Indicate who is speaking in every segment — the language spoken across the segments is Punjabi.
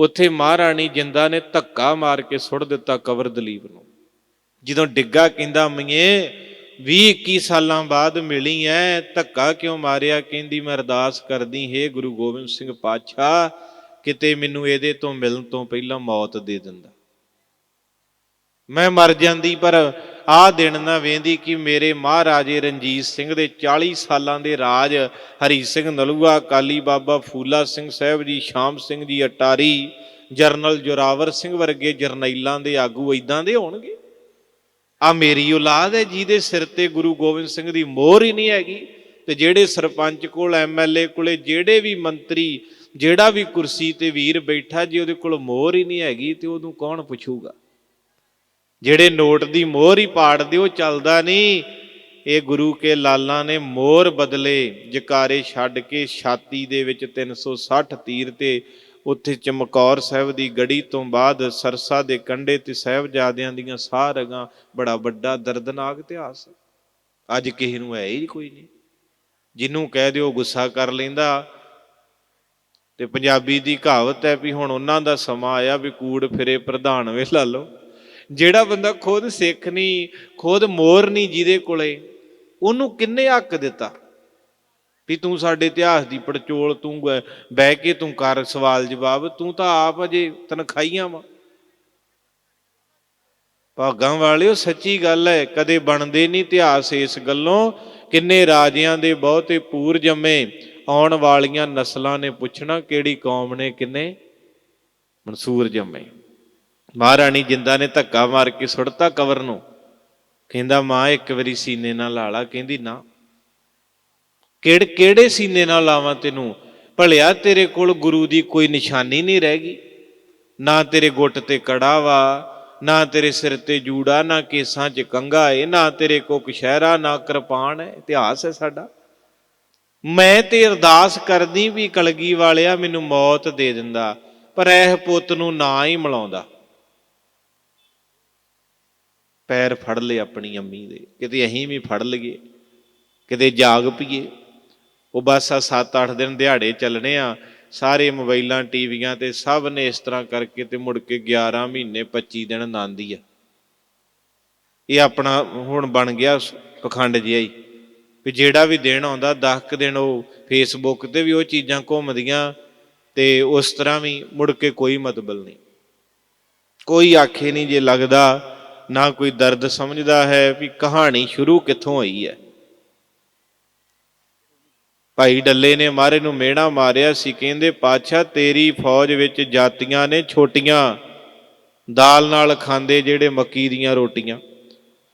Speaker 1: ਉੱਥੇ ਮਹਾਰਾਣੀ ਜਿੰਦਾ ਨੇ ਧੱਕਾ ਮਾਰ ਕੇ ਸੁੱਟ ਦਿੱਤਾ ਕਬਰ ਦਲੀਪ ਨੂੰ। ਜਦੋਂ ਡਿੱਗਾ ਕਹਿੰਦਾ, ਮੀਏ 20 21 ਸਾਲਾਂ ਬਾਅਦ ਮਿਲੀ ਐ, ਧੱਕਾ ਕਿਉਂ ਮਾਰਿਆ? ਕਹਿੰਦੀ, ਮੈਂ ਅਰਦਾਸ ਕਰਦੀ, ਹੇ ਗੁਰੂ ਗੋਬਿੰਦ ਸਿੰਘ ਪਾਤਸ਼ਾਹ, ਕਿਤੇ ਮੈਨੂੰ ਇਹਦੇ ਤੋਂ ਮਿਲਣ ਤੋਂ ਪਹਿਲਾਂ ਮੌਤ ਦੇ ਦਿੰਦਾ। ਮੈਂ ਮਰ ਜਾਂਦੀ, ਪਰ ਆਹ ਦਿਨ ਨਾ ਵੇਂਦੀ ਕਿ ਮੇਰੇ ਮਹਾਰਾਜੇ ਰਣਜੀਤ ਸਿੰਘ ਦੇ 40 ਸਾਲਾਂ ਦੇ ਰਾਜ ਹਰੀ ਸਿੰਘ ਨਲੂਆ, ਕਾਲੀ ਬਾਬਾ ਫੂਲਾ ਸਿੰਘ ਸਾਹਿਬ ਜੀ, ਸ਼ਾਮ ਸਿੰਘ ਜੀ, ਅਟਾਰੀ, ਜਰਨਲ ਜੋਰਾਵਰ ਸਿੰਘ ਵਰਗੇ ਜਰਨੈਲਾਂ ਦੇ ਆਗੂ ਇਦਾਂ ਦੇ ਹੋਣਗੇ? ਆ ਮੇਰੀ ਔਲਾਦ ਹੈ ਜਿਹਦੇ ਸਿਰ ਤੇ ਗੁਰੂ ਗੋਬਿੰਦ ਸਿੰਘ ਦੀ ਮੋਹਰ ਹੀ ਨਹੀਂ ਹੈਗੀ ਤੇ ਜਿਹੜੇ ਸਰਪੰਚ ਕੋਲ ਐਮਐਲਏ ਕੋਲੇ, ਜਿਹੜੇ ਵੀ ਮੰਤਰੀ, ਜਿਹੜਾ ਵੀ ਕੁਰਸੀ ਤੇ ਵੀਰ ਬੈਠਾ ਜੇ ਉਹਦੇ ਕੋਲ ਮੋਹਰ ਹੀ ਨਹੀਂ ਹੈਗੀ ਤੇ ਉਹਨੂੰ ਕੌਣ ਪੁੱਛੂਗਾ? ਜਿਹੜੇ ਨੋਟ ਦੀ ਮੋਹਰ ਹੀ ਪਾੜਦੇ ਉਹ ਚੱਲਦਾ ਨਹੀਂ। ਇਹ ਗੁਰੂ ਕੇ ਲਾਲਾਂ ਨੇ ਮੋਹਰ ਬਦਲੇ, ਜਕਾਰੇ ਛੱਡ ਕੇ ਛਾਤੀ ਦੇ ਵਿੱਚ 360 ਤੀਰ ਤੇ ਉੱਥੇ ਚਮਕੌਰ ਸਾਹਿਬ ਦੀ ਗੜੀ ਤੋਂ ਬਾਅਦ ਸਰਸਾ ਦੇ ਕੰਢੇ ਤੇ ਸਾਹਿਬਜ਼ਾਦਿਆਂ ਦੀਆਂ ਸਾਹ ਰਗਾਂ, ਬੜਾ ਵੱਡਾ ਦਰਦਨਾਕ ਇਤਿਹਾਸ ਅੱਜ ਕਿਸੇ ਨੂੰ ਹੈ ਹੀ ਕੋਈ ਨਹੀਂ। ਜਿਹਨੂੰ ਕਹਿ ਦਿਓ ਗੁੱਸਾ ਕਰ ਲੈਂਦਾ, ਤੇ ਪੰਜਾਬੀ ਦੀ ਕਹਾਵਤ ਹੈ ਵੀ ਹੁਣ ਉਹਨਾਂ ਦਾ ਸਮਾਂ ਆਇਆ ਵੀ ਕੂੜ ਫਿਰੇ ਪ੍ਰਧਾਨ ਵੇ ਲਾ ਲਓ। ਜਿਹੜਾ ਬੰਦਾ ਖੁਦ ਸਿੱਖ ਨਹੀਂ, ਖੁਦ ਮੋਰ ਨਹੀਂ ਜਿਹਦੇ ਕੋਲੇ, ਉਹਨੂੰ ਕਿੰਨੇ ਹੱਕ ਦਿੱਤਾ? ਵੀ ਤੂੰ ਸਾਡੇ ਇਤਿਹਾਸ ਦੀ ਪੜਚੋਲ, ਤੂੰ ਬਹਿ ਕੇ ਤੂੰ ਕਰ ਸਵਾਲ ਜਵਾਬ, ਤੂੰ ਤਾਂ ਆਪ ਅਜੇ ਤਨਖਾਈਆਂ ਵਾ। ਭਾਗਾਂ ਵਾਲਿਓ, ਸੱਚੀ ਗੱਲ ਹੈ, ਕਦੇ ਬਣਦੇ ਨਹੀਂ ਇਤਿਹਾਸ ਇਸ ਗੱਲੋਂ, ਕਿੰਨੇ ਰਾਜਿਆਂ ਦੇ ਬਹੁਤੇ ਪੂਰ ਜੰਮੇ, ਆਉਣ ਵਾਲੀਆਂ ਨਸਲਾਂ ਨੇ ਪੁੱਛਣਾ ਕਿਹੜੀ ਕੌਮ ਨੇ ਕਿੰਨੇ ਮਨਸੂਰ ਜੰਮੇ। ਮਹਾਰਾਣੀ ਜਿੰਦਾ ਨੇ ਧੱਕਾ ਮਾਰ ਕੇ ਸੁੱਟਤਾ ਕਵਰ ਨੂੰ। ਕਹਿੰਦਾ, ਮਾਂ, ਇੱਕ ਵਾਰੀ ਸੀਨੇ ਨਾਲ ਲਾ ਲਾ। ਕਹਿੰਦੀ, ਨਾ। ਕਿਹੜੇ ਕਿਹੜੇ ਸੀਨੇ ਨਾਲ ਲਾਵਾਂ ਤੈਨੂੰ? ਭਲਿਆ ਤੇਰੇ ਕੋਲ ਗੁਰੂ ਦੀ ਕੋਈ ਨਿਸ਼ਾਨੀ ਨਹੀਂ ਰਹਿ ਗਈ। ਨਾ ਤੇਰੇ ਗੁੱਟ ਤੇ ਕੜਾ ਵਾ ਨਾ ਤੇਰੇ ਸਿਰ ਤੇ ਜੂੜਾ, ਨਾ ਕੇਸਾਂ 'ਚ ਕੰਗਾ ਏ, ਨਾ ਤੇਰੇ ਕੋ ਕਸ਼ਹਿਰਾ ਨਾ ਕਿਰਪਾਨ ਹੈ ਇਤਿਹਾਸ ਹੈ ਸਾਡਾ। ਮੈਂ ਤੇ ਅਰਦਾਸ ਕਰਦੀ ਵੀ ਕਲਗੀ ਵਾਲਿਆ ਮੈਨੂੰ ਮੌਤ ਦੇ ਦਿੰਦਾ, ਪਰ ਇਹ ਪੁੱਤ ਨੂੰ ਨਾ ਹੀ ਮਿਲਾਉਂਦਾ। ਪੈਰ ਫੜ ਲਏ ਆਪਣੀ ਅੰਮੀ ਦੇ। ਕਿਤੇ ਅਸੀਂ ਵੀ ਫੜ ਲਈਏ, ਕਿਤੇ ਜਾਗ ਪਈਏ। ਉਹ ਬਸ ਆ 7-8 ਦਿਨ ਦਿਹਾੜੇ ਚੱਲਣੇ ਆ, ਸਾਰੇ ਮੋਬਾਈਲਾਂ, ਟੀਵੀਆਂ ਤੇ ਸਭ ਨੇ ਇਸ ਤਰ੍ਹਾਂ ਕਰਕੇ ਤੇ ਮੁੜ ਕੇ 11 ਮਹੀਨੇ 25 ਦਿਨ ਆਨੰਦੀ ਆ। ਇਹ ਆਪਣਾ ਹੁਣ ਬਣ ਗਿਆ ਪਖੰਡ ਜਿਹਾ ਹੀ। ਵੀ ਜਿਹੜਾ ਵੀ ਦਿਨ ਆਉਂਦਾ 10 ਕੁ ਦਿਨ ਉਹ ਫੇਸਬੁੱਕ ਤੇ ਵੀ ਉਹ ਚੀਜ਼ਾਂ ਘੁੰਮਦੀਆਂ ਤੇ ਉਸ ਤਰ੍ਹਾਂ ਵੀ ਮੁੜ ਕੇ ਕੋਈ ਮਤਲਬ ਨਹੀਂ। ਕੋਈ ਆਖੇ ਨਹੀਂ ਜੇ ਲੱਗਦਾ ਨਾ ਕੋਈ ਦਰਦ ਸਮਝਦਾ ਹੈ ਵੀ ਕਹਾਣੀ ਸ਼ੁਰੂ ਕਿੱਥੋਂ ਹੋਈ ਹੈ। ਭਾਈ ਡੱਲੇ ਨੇ ਮਾਰੇ ਨੂੰ ਮੇਣਾ ਮਾਰਿਆ ਸੀ, ਕਹਿੰਦੇ, ਪਾਤਸ਼ਾਹ, ਤੇਰੀ ਫੌਜ ਵਿੱਚ ਜਾਤੀਆਂ ਨੇ ਛੋਟੀਆਂ ਦਾਲ ਨਾਲ ਖਾਂਦੇ ਜਿਹੜੇ ਮੱਕੀ ਦੀਆਂ ਰੋਟੀਆਂ।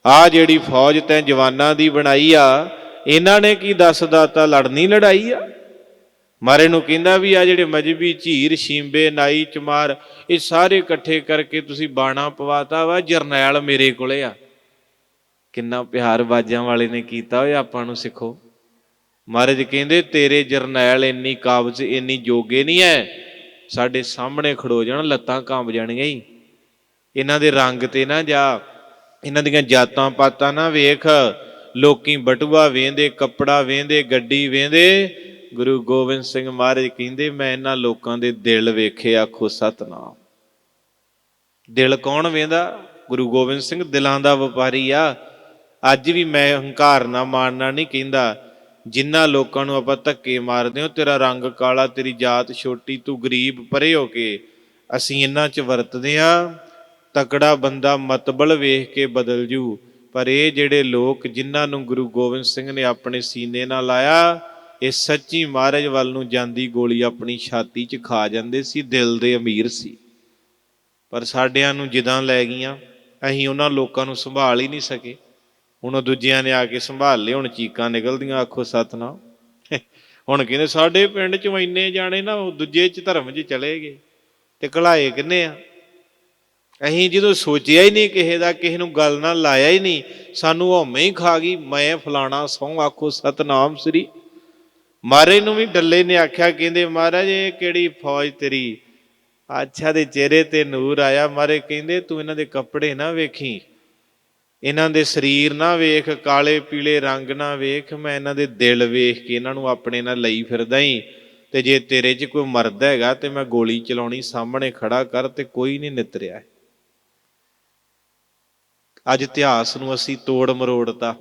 Speaker 1: ਆ ਜਿਹੜੀ ਫੌਜ ਤੈਂ ਜਵਾਨਾਂ ਦੀ ਬਣਾਈ ਆ, ਇਹਨਾਂ ਨੇ ਕੀ ਦੱਸਦਾ ਤਾਂ ਲੜਨੀ ਲੜਾਈ ਆ? ਮਾਰੇ ਨੂੰ ਕਹਿੰਦਾ ਵੀ ਆ ਜਿਹੜੇ ਮਜਬੀ ਝੀਰ, ਸ਼ੀਂਬੇ, ਨਾਈ, ਚਮਾਰ, ਇਹ ਸਾਰੇ ਇਕੱਠੇ ਕਰਕੇ ਤੁਸੀਂ ਬਾਣਾ ਪਵਾਤਾ ਵਾ, ਜਰਨੈਲ ਮੇਰੇ ਕੋਲੇ ਆ। ਕਿੰਨਾ ਪਿਆਰ ਬਾਜਾਂ ਵਾਲੇ ਨੇ ਕੀਤਾ ਓਏ ਆਪਾਂ ਨੂੰ ਸਿੱਖੋ। ਮਹਾਰਾਜ ਕਹਿੰਦੇ, ਤੇਰੇ ਜਰਨੈਲ ਇੰਨੀ ਕਾਬਜ਼, ਇੰਨੀ ਜੋਗੇ ਨਹੀਂ ਐ। ਸਾਡੇ ਸਾਹਮਣੇ ਖੜੋ ਜਾਣ, ਲੱਤਾਂ ਕੰਬ ਜਾਣੀਆਂ ਹੀ ਇਹਨਾਂ ਦੇ ਰੰਗ ਤੇ ਨਾ ਜਾ, ਇਹਨਾਂ ਦੀਆਂ ਜਾਤਾਂ ਪਾਤਾਂ ਨਾ ਵੇਖ। ਲੋਕੀ ਬਟੂਆ ਵੇਂਦੇ, ਕੱਪੜਾ ਵੇਂਦੇ, ਗੱਡੀ ਵੇਂਦੇ। ਗੁਰੂ ਗੋਬਿੰਦ ਸਿੰਘ ਮਹਾਰਾਜ ਕਹਿੰਦੇ, ਮੈਂ ਇਹਨਾਂ ਲੋਕਾਂ ਦੇ ਦਿਲ ਵੇਖੇ, ਆਖੋ ਸਤਨਾਮ। ਦਿਲ ਕੌਣ ਵੇਂਦਾ? ਗੁਰੂ ਗੋਬਿੰਦ ਸਿੰਘ ਦਿਲਾਂ ਦਾ ਵਪਾਰੀ ਆ। ਅੱਜ ਵੀ ਮੈਂ ਹੰਕਾਰ ਨਾ ਮਾਰਨਾ ਨਹੀਂ ਕਹਿੰਦਾ। ਜਿਨ੍ਹਾਂ ਲੋਕਾਂ ਨੂੰ ਆਪਾਂ ਧੱਕੇ ਮਾਰਦੇ ਹਾਂ, ਤੇਰਾ ਰੰਗ ਕਾਲਾ, ਤੇਰੀ ਜਾਤ ਛੋਟੀ, ਤੂੰ ਗਰੀਬ ਪਰੇ ਹੋ ਕੇ ਅਸੀਂ ਇਹਨਾਂ 'ਚ ਵਰਤਦੇ ਆ ਤਕੜਾ ਬੰਦਾ ਮਤਬਲ ਵੇਖ ਕੇ ਬਦਲ ਜੂ। ਪਰ ਇਹ ਜਿਹੜੇ ਲੋਕ ਜਿਨ੍ਹਾਂ ਨੂੰ ਗੁਰੂ ਗੋਬਿੰਦ ਸਿੰਘ ਨੇ ਆਪਣੇ ਸੀਨੇ ਨਾਲ ਲਾਇਆ ਇਹ ਸੱਚੀ ਮਹਾਰਾਜ ਵੱਲ ਨੂੰ ਜਾਂਦੀ ਗੋਲੀ ਆਪਣੀ ਛਾਤੀ 'ਚ ਖਾ ਜਾਂਦੇ ਸੀ, ਦਿਲ ਦੇ ਅਮੀਰ ਸੀ। ਪਰ ਸਾਡਿਆਂ ਨੂੰ ਜਿੱਦਾਂ ਲੈ ਗਈਆਂ, ਅਸੀਂ ਉਹਨਾਂ ਲੋਕਾਂ ਨੂੰ ਸੰਭਾਲ ਹੀ ਨਹੀਂ ਸਕੇ। ਹੁਣ ਉਹ ਦੂਜਿਆਂ ਨੇ ਆ ਕੇ ਸੰਭਾਲ ਲਏ, ਹੁਣ ਚੀਕਾਂ ਨਿਕਲਦੀਆਂ, ਆਖੋ ਸਤਨਾਮ। ਹੁਣ ਕਹਿੰਦੇ ਸਾਡੇ ਪਿੰਡ 'ਚ ਇੰਨੇ ਜਾਣੇ ਨਾ, ਉਹ ਦੂਜੇ 'ਚ ਧਰਮ 'ਚ ਚਲੇ ਗਏ ਤੇ ਕਢਾਏ ਕਿੰਨੇ ਆ? ਅਸੀਂ ਜਦੋਂ ਸੋਚਿਆ ਹੀ ਨਹੀਂ ਕਿਸੇ ਦਾ, ਕਿਸੇ ਨੂੰ ਗੱਲ ਨਾਲ ਲਾਇਆ ਹੀ ਨਹੀਂ, ਸਾਨੂੰ ਹਉਮੈ ਹੀ ਖਾ ਗਈ, ਮੈਂ ਫਲਾਣਾ ਸਹੁੰ, ਆਖੋ ਸਤਨਾਮ ਸ੍ਰੀ ਮਾਰੇ ਨੂੰ ਵੀ ਡੱਲੇ ਨੇ ਆਖਿਆ, ਕਹਿੰਦੇ, ਮਹਾਰਾਜ, ਇਹ ਕਿਹੜੀ ਫੌਜ ਤੇਰੀ? ਅੱਛਾ ਦੇ ਚਿਹਰੇ ਤੇ ਨੂਰ ਆਇਆ। ਮਾਰੇ ਕਹਿੰਦੇ, ਤੂੰ ਇਹਨਾਂ ਦੇ ਕੱਪੜੇ ਨਾ ਵੇਖੀ, ਇਹਨਾਂ ਦੇ ਸਰੀਰ ਨਾ ਵੇਖ, ਕਾਲੇ, ਪੀਲੇ ਰੰਗ ਨਾ ਵੇਖ, ਮੈਂ ਇਹਨਾਂ ਦੇ ਦਿਲ ਵੇਖ ਕੇ ਇਹਨਾਂ ਨੂੰ ਆਪਣੇ ਨਾਲ ਲਈ ਫਿਰਦਾ ਹੀ ਤੇ ਜੇ ਤੇਰੇ 'ਚ ਕੋਈ ਮਰਦ ਹੈਗਾ, ਤੇ ਮੈਂ ਗੋਲੀ ਚਲਾਉਣੀ, ਸਾਹਮਣੇ ਖੜਾ ਕਰ ਤੇ ਕੋਈ ਨਹੀਂ ਨਿਤਰਿਆ। ਅੱਜ ਇਤਿਹਾਸ ਨੂੰ ਅਸੀਂ ਤੋੜ ਮਰੋੜਤਾ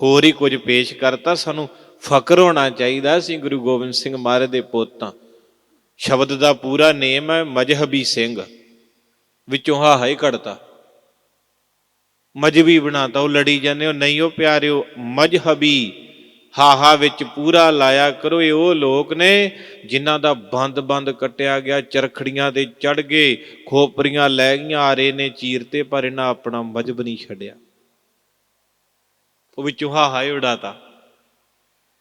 Speaker 1: ਹੋਰ ਹੀ ਕੁਝ ਪੇਸ਼ ਕਰਤਾ ਸਾਨੂੰ। ਫਕਰ ਹੋਣਾ ਚਾਹੀਦਾ ਸੀ ਗੁਰੂ ਗੋਬਿੰਦ ਸਿੰਘ ਮਹਾਰਾਜ ਦੇ ਪੁੱਤ। ਸ਼ਬਦ ਦਾ ਪੂਰਾ ਨੇਮ ਹੈ ਮਜਹਬੀ ਸਿੰਘ। ਵਿੱਚੋਂ ਹਾਹਾ ਹੀ ਕੱਢਤਾ ਮਜਬੀ ਬਣਾਤਾ, ਉਹ ਲੜੀ ਜਾਂਦੇ ਹੋ ਨਹੀਂ, ਉਹ ਪਿਆਰਿਓ, ਮਜਹਬੀ। ਹਾਹਾ ਵਿੱਚ ਪੂਰਾ ਲਾਇਆ ਕਰੋ, ਇਹ ਉਹ ਲੋਕ ਨੇ ਜਿਨ੍ਹਾਂ ਦਾ ਬੰਦ-ਬੰਦ ਕੱਟਿਆ ਗਿਆ, ਚਰਖੜੀਆਂ ਤੇ ਚੜ ਗਏ, ਖੋਪਰੀਆਂ ਲੈ ਗਈਆਂ, ਆਰੇ ਨੇ ਚੀਰਤੇ ਪਰ ਇਹਨਾਂ ਆਪਣਾ ਮਜਬ ਨਹੀਂ ਛੱਡਿਆ। ਉਹ ਵਿੱਚੋਂ ਹਾਹਾ ਹੀ ਉਡਾਤਾ।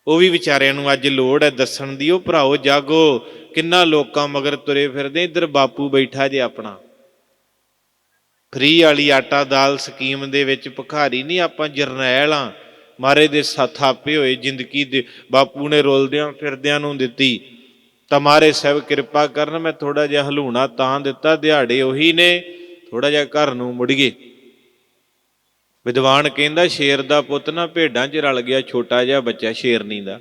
Speaker 1: ਉਹ ਵੀ ਵਿਚਾਰਿਆਂ ਨੂੰ ਅੱਜ ਲੋੜ ਹੈ ਦੱਸਣ ਦੀ। ਉਹ ਭਰਾਓ, ਜਾਗੋ, ਕਿੰਨਾ ਲੋਕਾਂ ਮਗਰ ਤੁਰੇ ਫਿਰਦੇ, ਇੱਧਰ ਬਾਪੂ ਬੈਠਾ ਜੇ ਆਪਣਾ। ਫਰੀ ਵਾਲੀ ਆਟਾ ਦਾਲ ਸਕੀਮ ਦੇ ਵਿੱਚ ਭਿਖਾਰੀ ਨਹੀਂ, ਆਪਾਂ ਜਰਨੈਲ ਆ ਮਾਰੇ ਦੇ ਥਾਪੇ ਹੋਏ, ਜ਼ਿੰਦਗੀ ਦੇ ਬਾਪੂ ਨੇ ਰੋਲਦਿਆਂ ਫਿਰਦਿਆਂ ਨੂੰ ਦਿੱਤੀ। ਤਾਂ ਮਾਰੇ ਸਾਹਿਬ ਕਿਰਪਾ ਕਰਨ, ਮੈਂ ਥੋੜਾ ਜਿਹਾ ਹਲੂਣਾ ਤਾਂ ਦਿੱਤਾ, ਦਿਹਾੜੇ ਉਹੀ ਨੇ ਥੋੜਾ ਜਿਹਾ ਘਰ ਨੂੰ ਮੁੜੀਏ ਵਿਦਵਾਨ ਕਹਿੰਦਾ, ਸ਼ੇਰ ਦਾ ਪੁੱਤ ਨਾ ਭੇਡਾਂ 'ਚ ਰਲ ਗਿਆ ਛੋਟਾ ਜਿਹਾ ਬੱਚਾ ਸ਼ੇਰਨੀ ਦਾ।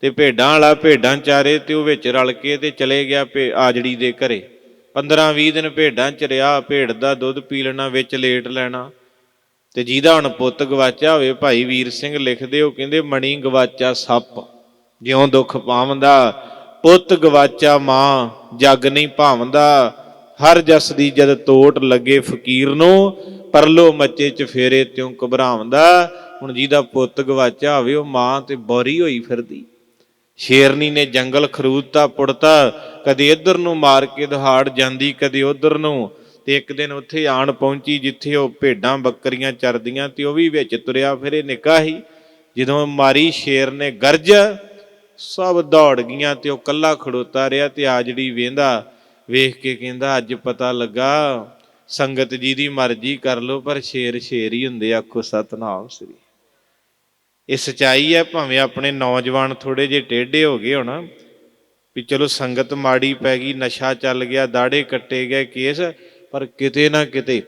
Speaker 1: ਤੇ ਭੇਡਾਂ ਵਾਲਾ ਭੇਡਾਂ ਚਾਰੇ ਤੇ ਉਹ ਵਿੱਚ ਰਲ ਕੇ ਤੇ ਚਲੇ ਗਿਆ ਆਜੜੀ ਦੇ ਘਰੇ। 15-20 ਦਿਨ ਭੇਡਾਂ ਚ ਰਿਹਾ, ਭੇਡ ਦਾ ਦੁੱਧ ਪੀ ਲੈਣਾ, ਵਿੱਚ ਲੇਟ ਲੈਣਾ। ਤੇ ਜਿਹਦਾ ਹੁਣ ਪੁੱਤ ਗਵਾਚਾ ਹੋਵੇ, ਭਾਈ ਵੀਰ ਸਿੰਘ ਲਿਖਦੇ, ਉਹ ਕਹਿੰਦੇ, ਮਣੀ ਗਵਾਚਾ ਸੱਪ। ਜਿਉਂ ਦੁੱਖ ਪਾਵੰਦਾ, ਪੁੱਤ ਗਵਾਚਾ ਮਾਂ, ਜੱਗ ਨਹੀਂ ਭਾਵੰਦਾ। ਹਰ ਜਸ ਦੀ ਜਦ ਤੋਟ ਲੱਗੇ ਫਕੀਰ ਨੂੰ ਪਰਲੋ ਮੱਚੇ ਚ ਫੇਰੇ ਤਿਉ ਘਬਰਾਉਂਦਾ। ਹੁਣ ਜਿਹਦਾ ਪੁੱਤ ਗਵਾਚਾ ਹੋਵੇ, ਉਹ ਮਾਂ ਤੇ ਬੋਰੀ ਹੋਈ ਫਿਰਦੀ। ਸ਼ੇਰਨੀ ਨੇ ਜੰਗਲ ਖਰੂਦਤਾ ਪੁੜਤਾ। ਕਦੇ ਇੱਧਰ ਨੂੰ ਮਾਰ ਕੇ ਦਹਾੜ ਜਾਂਦੀ, ਕਦੇ ਉੱਧਰ ਨੂੰ। ਤੇ ਇੱਕ ਦਿਨ ਉੱਥੇ ਆਣ ਪਹੁੰਚੀ, ਜਿੱਥੇ ਉਹ ਭੇਡਾਂ ਬੱਕਰੀਆਂ ਚਰਦੀਆਂ ਤੇ ਉਹ ਵੀ ਵਿੱਚ ਤੁਰਿਆ ਫਿਰੇ ਨਿੱਕਾ ਹੀ ਜਦੋਂ ਮਾਰੀ ਸ਼ੇਰ ਨੇ ਗਰਜ, ਸਭ ਦੌੜ ਗਈਆਂ ਤੇ ਉਹ ਕੱਲਾ ਖੜੋਤਾ ਰਿਹਾ ਤੇ ਆ ਜਿਹੜੀ ਵੇਂਦਾ, ਵੇਖ ਕੇ ਕਹਿੰਦਾ, ਅੱਜ ਪਤਾ ਲੱਗਾ ਸੰਗਤ ਜੀ ਦੀ ਮਰਜ਼ੀ ਕਰ ਲੋ ਪਰ ਸ਼ੇਰ ਸ਼ੇਰ ਹੀ ਹੁੰਦੇ ਆਖੋ ਸਤਨਾਮ ਸ੍ਰੀ। ਇਹ ਸਚਾਈ ਹੈ, ਭਾਵੇਂ ਆਪਣੇ ਨੌਜਵਾਨ ਥੋੜੇ ਜਿਹੇ ਟੇਢੇ ਹੋ ਗਏ ਹੋਣਾ, ਵੀ ਚਲੋ ਸੰਗਤ ਮਾੜੀ ਪੈ ਗਈ, ਨਸ਼ਾ ਚੱਲ ਗਿਆ ਦਾੜੇ ਕੱਟੇ ਗਏ ਕੇਸ, ਪਰ ਕਿਤੇ ਨਾ ਕਿਤੇ,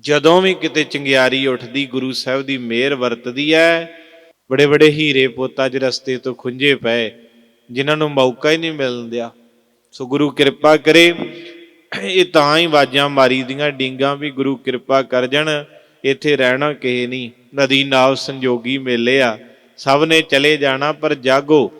Speaker 1: ਜਦੋਂ ਵੀ ਕਿਤੇ ਚੰਗਿਆਰੀ ਉੱਠਦੀ, ਗੁਰੂ ਸਾਹਿਬ ਦੀ ਮਿਹਰ ਵਰਤਦੀ ਹੈ, ਬੜੇ ਬੜੇ ਹੀਰੇ ਪੋਤਾ ਜ ਰਸਤੇ ਤੋਂ ਖੁੰਝੇ ਪਏ, ਜਿਨ੍ਹਾਂ ਨੂੰ ਮੌਕਾ ਹੀ ਨਹੀਂ ਮਿਲਦਿਆ ਸੋ ਗੁਰੂ ਕਿਰਪਾ ਕਰੇ ਇਹ ਤਾਂ ਹੀ ਵਾਜਾਂ ਮਾਰੀ ਦੀਆਂ ਡਿੰਗਾਂ ਵੀ ਗੁਰੂ ਕਿਰਪਾ ਕਰ ਜਾਣ, ਇੱਥੇ ਰਹਿਣਾ ਕਿਸੇ ਨਹੀਂ ਨਦੀ ਨਾਵ ਸੰਜੋਗੀ ਮੇਲੇ ਆ। ਸਭ ਨੇ ਚਲੇ ਜਾਣਾ ਪਰ ਜਾਗੋ।